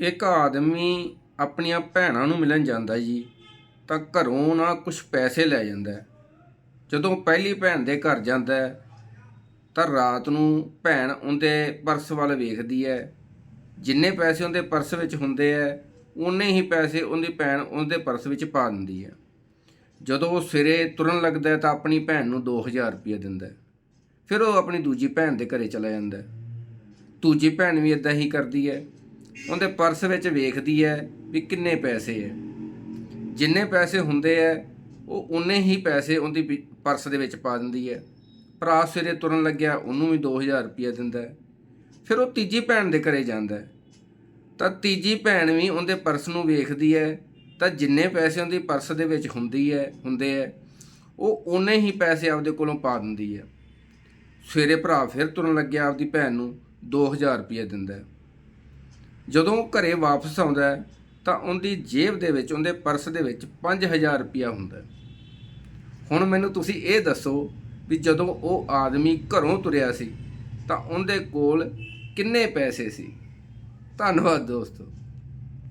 ਇੱਕ ਆਦਮੀ ਆਪਣੀਆਂ ਭੈਣਾਂ ਨੂੰ ਮਿਲਣ ਜਾਂਦਾ ਜੀ, ਤਾਂ ਘਰੋਂ ਨਾ ਕੁਝ ਪੈਸੇ ਲੈ ਜਾਂਦਾ ਜਦੋਂ ਪਹਿਲੀ ਭੈਣ ਦੇ ਘਰ ਜਾਂਦਾ ਤਾਂ ਰਾਤ ਨੂੰ ਭੈਣ ਉਹਦੇ ਪਰਸ ਵੱਲ ਵੇਖਦੀ ਹੈ। ਜਿੰਨੇ ਪੈਸੇ ਉਹਦੇ ਪਰਸ ਵਿੱਚ ਹੁੰਦੇ ਹੈ ਉਨੇ ਹੀ ਪੈਸੇ ਉਹਦੀ ਭੈਣ ਉਹਦੇ ਪਰਸ ਵਿੱਚ ਪਾ ਦਿੰਦੀ ਹੈ। ਜਦੋਂ ਉਹ ਸਵੇਰੇ ਤੁਰਨ ਲੱਗਦਾ ਤਾਂ ਆਪਣੀ ਭੈਣ ਨੂੰ 2000 ਰੁਪਏ ਦਿੰਦਾ ਫਿਰ ਉਹ ਆਪਣੀ ਦੂਜੀ ਭੈਣ ਦੇ ਘਰੇ ਚਲਾ ਜਾਂਦਾ ਦੂਜੀ ਭੈਣ ਵੀ ਇਦਾਂ ਹੀ ਕਰਦੀ ਹੈ। ਉਹਦੇ ਪਰਸ ਵਿੱਚ ਵੇਖਦੀ ਹੈ ਵੀ ਕਿੰਨੇ ਪੈਸੇ ਹੈ। ਜਿੰਨੇ ਪੈਸੇ ਹੁੰਦੇ ਹੈ, ਉਹ ਉਨੇ ਹੀ ਪੈਸੇ ਉਹਦੀ ਵੀ- ਪਰਸ ਦੇ ਵਿੱਚ ਪਾ ਦਿੰਦੀ ਹੈ। ਭਰਾ ਸਵੇਰੇ ਤੁਰਨ ਲੱਗਿਆ, ਉਹਨੂੰ ਵੀ 2000 ਰੁਪਏ ਦਿੰਦਾ ਫਿਰ ਉਹ ਤੀਜੀ ਭੈਣ ਦੇ ਘਰੇ ਜਾਂਦਾ ਤਾਂ ਤੀਜੀ ਭੈਣ ਵੀ ਉਹਦੇ ਪਰਸ ਨੂੰ ਵੇਖਦੀ ਹੈ, ਤਾਂ ਜਿੰਨੇ ਪੈਸੇ ਉਹਦੀ ਪਰਸ ਦੇ ਵਿੱਚ ਹੁੰਦੀ ਹੈ, ਹੁੰਦੇ ਹੈ, ਉਹ ਉਨੇ ਹੀ ਪੈਸੇ ਆਪਦੇ ਕੋਲੋਂ ਪਾ ਦਿੰਦੀ ਹੈ। ਸਵੇਰੇ ਭਰਾ ਫਿਰ ਤੁਰਨ ਲੱਗਿਆ ਆਪਦੀ ਭੈਣ ਨੂੰ 2000 ਰੁਪਏ ਦਿੰਦਾ ਜਦੋਂ ਉਹ ਘਰੇ ਵਾਪਸ ਆਉਂਦਾ ਤਾਂ ਉਹਦੀ ਜੇਬ ਦੇ ਵਿੱਚ, ਉਹਦੇ ਪਰਸ ਦੇ ਵਿੱਚ 5000 ਰੁਪਇਆ ਹੁੰਦਾ ਹੁਣ ਮੈਨੂੰ ਤੁਸੀਂ ਇਹ ਦੱਸੋ ਵੀ ਜਦੋਂ ਉਹ ਆਦਮੀ ਘਰੋਂ ਤੁਰਿਆ ਸੀ, ਤਾਂ ਉਹਦੇ ਕੋਲ ਕਿੰਨੇ ਪੈਸੇ ਸੀ? ਧੰਨਵਾਦ ਦੋਸਤੋ।